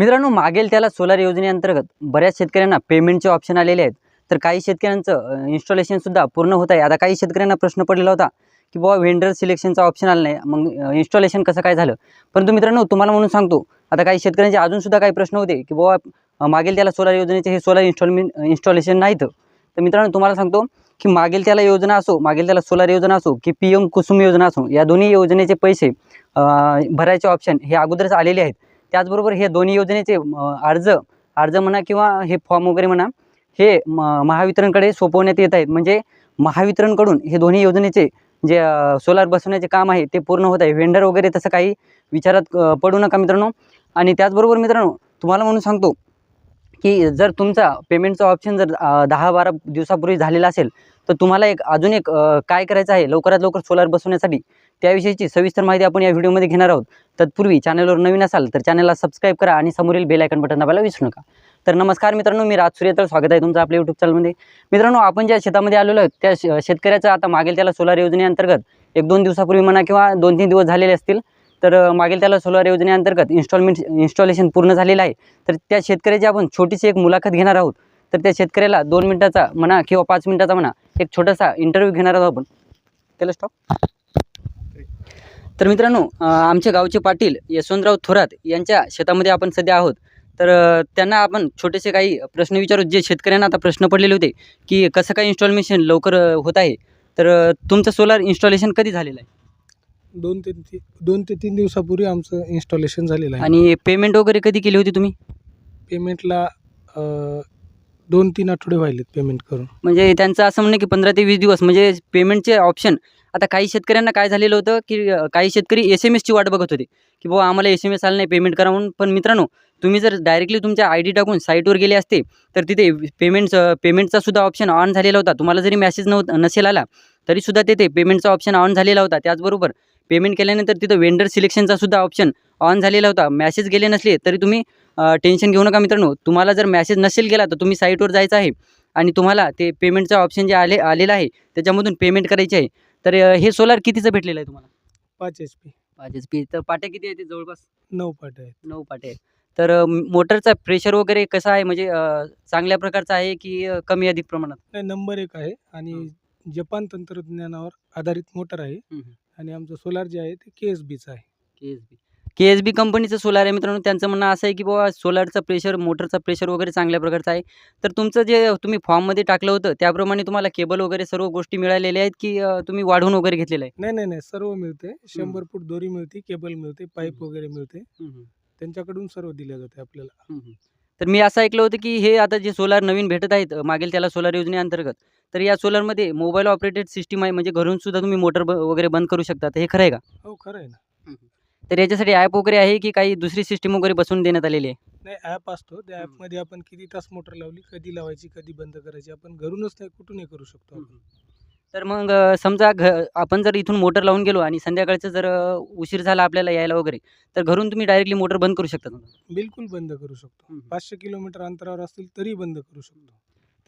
मित्रांनो मागेल त्याला सोलार योजनेअंतर्गत बऱ्याच शेतकऱ्यांना पेमेंटचे ऑप्शन आलेले आहेत. तर काही शेतकऱ्यांचं इन्स्टॉलेशनसुद्धा पूर्ण होत आहे. आता काही शेतकऱ्यांना प्रश्न पडलेला होता की बाबा व्हेंडर सिलेक्शनचा ऑप्शन आला नाही. मग इन्स्टॉलेशन कसं काय झालं? परंतु मित्रांनो तुम्हाला म्हणून सांगतो आता काही शेतकऱ्यांचे अजूनसुद्धा काही प्रश्न होते की बाबा मागेल त्याला सोलार योजनेचे हे सोलार इन्स्टॉलमेंट इन्स्टॉलेशन नाहीत. तर मित्रांनो तुम्हाला सांगतो की मागेल त्याला योजना असो मागेल त्याला सोलार योजना असो की पी एम कुसुम योजना असो या दोन्ही योजनेचे पैसे भरायचे ऑप्शन हे अगोदरच आलेले आहेत. त्याचबरोबर हे दोन्ही योजनेचे अर्ज अर्ज म्हणा किंवा हे फॉर्म वगैरे म्हणा हे म महावितरणकडे सोपवण्यात येत आहेत. म्हणजे महावितरणकडून हे दोन्ही योजनेचे जे सोलार बसवण्याचे काम आहे ते पूर्ण होत आहे. व्हेंडर वगैरे तसं काही विचारात पडू नका मित्रांनो. आणि त्याचबरोबर मित्रांनो तुम्हाला म्हणून सांगतो की जर तुमचा पेमेंटचा ऑप्शन जर दहा बारा दिवसापूर्वी झालेला असेल तर तुम्हाला एक अजून एक काय करायचं आहे? लवकरात लवकर सोलार बसवण्यासाठी. त्याविषयीची सविस्तर माहिती आपण या व्हिडिओमध्ये घेणार आहोत. तत्पूर्वी चॅनलवर नवीन असाल तर चॅनलला सबस्क्राईब करा आणि समोरील बेल आयकन बटन दाबायला विसरू नका. तर नमस्कार मित्रांनो मी राज सूर्यतळ स्वागत आहे तुमचं आपल्या यूट्यूब चॅनलमध्ये मित्रांनो आपण ज्या शेतामध्ये आलेलो आहोत त्या शेतकऱ्याचं आता मागेल त्याला सोलार योजनेअंतर्गत एक दोन दिवसापूर्वी म्हणा किंवा दोन तीन दिवस झालेले असतील तर मागील त्याला सोलार योजनेअंतर्गत इन्स्टॉलमेंट इन्स्टॉलेशन पूर्ण झालेलं आहे. तर त्या शेतकऱ्याची आपण छोटीशी एक मुलाखत घेणार आहोत. तर त्या शेतकऱ्याला दोन मिनिटाचा म्हणा किंवा पाच मिनिटाचा म्हणा एक छोटासा इंटरव्ह्यू घेणार आहोत आपण. त्याला स्टॉप तर मित्रांनो आमच्या गावचे पाटील यशवंतराव थोरात यांच्या शेतामध्ये आपण सध्या आहोत. तर त्यांना आपण छोटेसे काही प्रश्न विचारू. जे शेतकऱ्यांना आता प्रश्न पडलेले होते की कसं काय इन्स्टॉलमेशन लवकर होत आहे. तर तुमचं सोलार इन्स्टॉलेशन कधी झालेलं आहे? दोन ते ती दोन ते तीन दिवसापूर्वी आमचं इन्स्टॉलेशन झालेलं आहे. आणि पेमेंट वगैरे कधी केली होती तुम्ही? पेमेंटला अ, दोन तीन आठवडे व्हायलेत पेमेंट करून. म्हणजे त्यांचं असं म्हणणं की पंधरा ते वीस दिवस म्हणजे पेमेंटचे ऑप्शन आता काही शेतकऱ्यांना काय झालेलं होतं की अं, काही शेतकरी एस एम एसची वाट बघत होते. की बाबा आम्हाला एस एम एस आलं नाही पेमेंट करा म्हणून. पण मित्रांनो तुम्ही जर डायरेक्टली तुमच्या आय डी टाकून साईटवर गेले असते तर तिथे पेमेंट्स पेमेंटचा सुद्धा ऑप्शन ऑन झालेला होता. तुम्हाला जरी मेसेज नव्हता नसेल आला तरीसुद्धा तिथे पेमेंटचा ऑप्शन ऑन झालेला होता. त्याचबरोबर पेमेंट केल्यानंतर तिथं वेंडर सिलेक्शनचा सुद्धा ऑप्शन ऑन झालेला होता. मॅसेज गेले नसले तरी तुम्ही टेन्शन घेऊ नका मित्रांनो. तुम्हाला जर मॅसेज नसेल गेला तर तुम्ही साईटवर जायचं आहे. आणि तुम्हाला ते पेमेंटचा ऑप्शन जे आले आलेलं आहे त्याच्यामधून पेमेंट करायचे आहे. तर हे सोलार कितीचं भेटलेलं आहे तुम्हाला? पाच एच पी पाच एच पी तर पाट्या किती आहे ते जवळपास? नऊ पाट आहेत. नऊ पाट्या आहेत. तर मोटरचा प्रेशर वगैरे कसा आहे? म्हणजे चांगल्या प्रकारचा आहे की कमी अधिक प्रमाणात? नाही नंबर एक आहे. आणि जपान तंत्रज्ञानावर आधारित मोटर आहे. आणि आमचं सोलार जे आहे ते के एस बीचं आहे. के एस बी के एस बी कंपनीचं सोलार आहे मित्रांनो. त्यांचं म्हणणं असं आहे की बाबा सोलारचा प्रेशर मोटरचा प्रेशर वगैरे चांगल्या प्रकारचा आहे. तर तुमचं जे तुम्ही फॉर्ममध्ये टाकलं होतं त्याप्रमाणे तुम्हाला केबल वगैरे सर्व गोष्टी मिळालेल्या आहेत की अं, तुम्ही वाढवून वगैरे घेतलेलं आहे? नाही नाही नाही. सर्व मिळते. शंभर फूट दोरी मिळते केबल मिळते पाईप. वगैरे मिळते. त्यांच्याकडून सर्व दिले जाते आपल्याला. तर मी असं ऐकलं होतं की हे आता जे सोलार नवीन भेटत आहेत मागेल त्याला सोलार योजनेअंतर्गत तर या सोलारमध्ये मोबाईल ऑपरेटेड सिस्टीम आहे म्हणजे घरून सुद्धा तुम्ही मोटर ब वगैरे बंद करू शकता. तर हे खरं आहे का? हो खरं आहे ना. तर याच्यासाठी ॲप वगैरे आहे की काही दुसरी सिस्टीम वगैरे बसवून देण्यात आलेली आहे? नाही ॲप असतो. त्या. ॲपमध्ये आपण किती तास मोटर लावली कधी लावायची कधी बंद करायची आपण घरूनच नाही कुठूनही करू शकतो आपण. तर मग अ, समजा घ आपण जर इथून मोटर लावून गेलो आणि संध्याकाळचं जर अ, उशीर झाला आपल्याला यायला वगैरे तर घरून तुम्ही डायरेक्टली मोटर बंद करू शकता. बिलकुल बंद करू शकतो. पाचशे किलोमीटर अंतरावर असतील तरी बंद करू शकतो.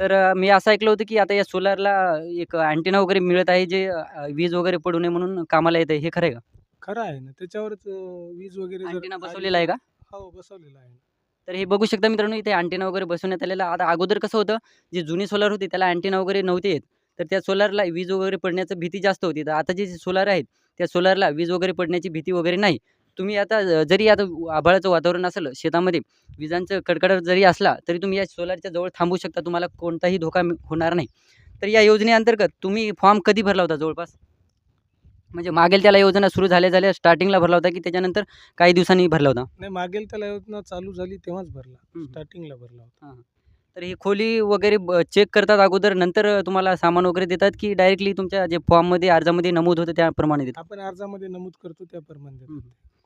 तर मी असं ऐकलं होतं की आता या सोलारला एक अँटेना वगैरे मिळत आहे जे वीज वगैरे पडू नये म्हणून कामाला येतं हे खरं आहे का? खरं आहे ना. त्याच्यावरच अं, वीज वगैरे जर अँटेना आली- बसवलेला आहे का? हो बसवलेला आहे तर हे बघू शकता मित्रांनो इथे अँटेना वगैरे बसवण्यात आलेला आता अगोदर कसं होतं जे जुने सोलार होते त्याला अँटेना वगैरे नव्हते येत. तर त्या सोलारला वीज वगैरे पडण्याची भीती जास्त होती. तर आता जे सोलार आहेत त्या सोलारला वीज वगैरे पडण्याची भीती वगैरे नाही. तुम्ही आता जरी आता आभाळाचं वातावरण असलं शेतामध्ये विजांचं कडकडाट जरी असला तरी तुम्ही या सोलारच्या जवळ थांबू शकता तुम्हाला कोणताही धोका होणार नाही. तर या योजनेअंतर्गत तुम्ही फॉर्म कधी भरला होता जवळपास? म्हणजे मागेल त्याला योजना सुरू झाल्या झाल्या स्टार्टिंगला भरला होता की त्याच्यानंतर काही दिवसांनी भरला होता नाही मागेल त्याला योजना चालू झाली तेव्हाच भरला. स्टार्टिंगला भरला होता. तर ही खोली वगैरे चेक करतात अगोदर नंतर तुम्हाला सामान वगैरे देतात की डायरेक्टली तुमच्या जे फॉर्ममध्ये अर्जामध्ये नमूद होतं त्याप्रमाणे देतात? आपण अर्जामध्ये नमूद करतो त्याप्रमाणे.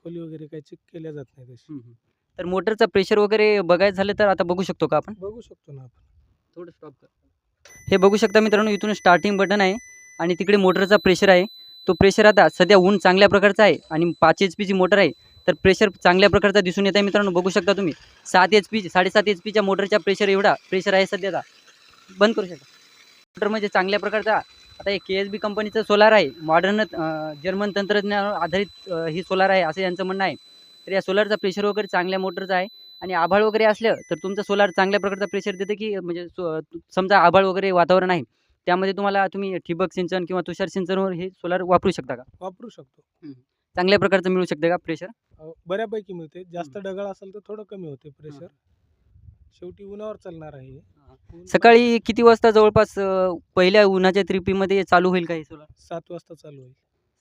खोली वगैरे काही चेक केल्या जात नाही तशी तर मोटरचा प्रेशर वगैरे बघायचं झालं तर आता बघू शकतो का आपण? बघू शकतो ना आपण. थोडं स्टॉप कर. हे बघू शकता मित्रांनो इथून स्टार्टिंग बटन आहे आणि तिकडे मोटरचा प्रेशर आहे. तो प्रेशर आता सध्या ऊन चांगल्या प्रकारचा आहे आणि पाच एच पीची मोटर आहे. तर प्रेशर चांगल्या प्रकारचा दिसून येत आहे मित्रांनो बघू शकता तुम्ही. सात एच पी साडेसात एच पीच्या मोटरच्या प्रेशर एवढा प्रेशर आहे सध्याचा बंद करू शकता. म्हणजे चांगल्या प्रकारचा आता हे के एस बी कंपनीचं सोलार आहे. मॉडर्न जर्मन तंत्रज्ञानावर आधारित ही सोलार आहे असं यांचं म्हणणं आहे. तर या सोलारचा प्रेशर वगैरे चांगल्या मोटरचा आहे. आणि आभाळ वगैरे असलं तर तुमचं सोलार चांगल्या प्रकारचा प्रेशर देतं की म्हणजे समजा आभाळ वगैरे वातावरण आहे. त्यामध्ये तुम्हाला तुम्ही ठिबक सिंचन किंवा तुषार सिंचनवर हे सोलार वापरू शकता का? वापरू शकतो. चांगल्या प्रकारचं मिळू शकते का प्रेशर बऱ्यापैकी मिळते. जास्त. ढगाळ असेल तर थोडं कमी होते प्रेशर शेवटी उन्हावर चालणार आहे हे. ऊन सकाळी किती वाजता जवळपास अ, पहिल्या उन्हाच्या त्रिपीमध्ये चालू होईल का हे सोलार सात वाजता चालू होईल.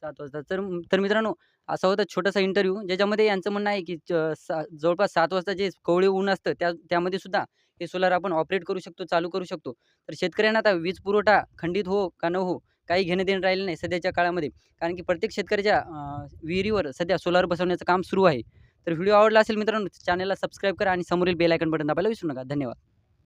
सात वाजता. तर तर मित्रांनो असा होता छोटासा इंटरव्ह्यू ज्याच्यामध्ये यांचं म्हणणं आहे की ज- सा जवळपास सात वाजता जे कवळे ऊन असतं त्या त्यामध्ये सुद्धा हे सोलार आपण ऑपरेट करू शकतो चालू करू शकतो. तर शेतकऱ्यांना आता वीज पुरवठा खंडित हो का न हो काही घेणं देणं राहिलं नाही सध्याच्या काळामध्ये. कारण की प्रत्येक शेतकऱ्याच्या अं, विहिरीवर सध्या सोलार बसवण्याचं काम सुरू आहे. तर व्हिडिओ आवडला असेल मित्रांनो चॅनलला सबस्क्राईब करा आणि समोरील बेल आयकन बटन दाबायला विसरू नका. धन्यवाद.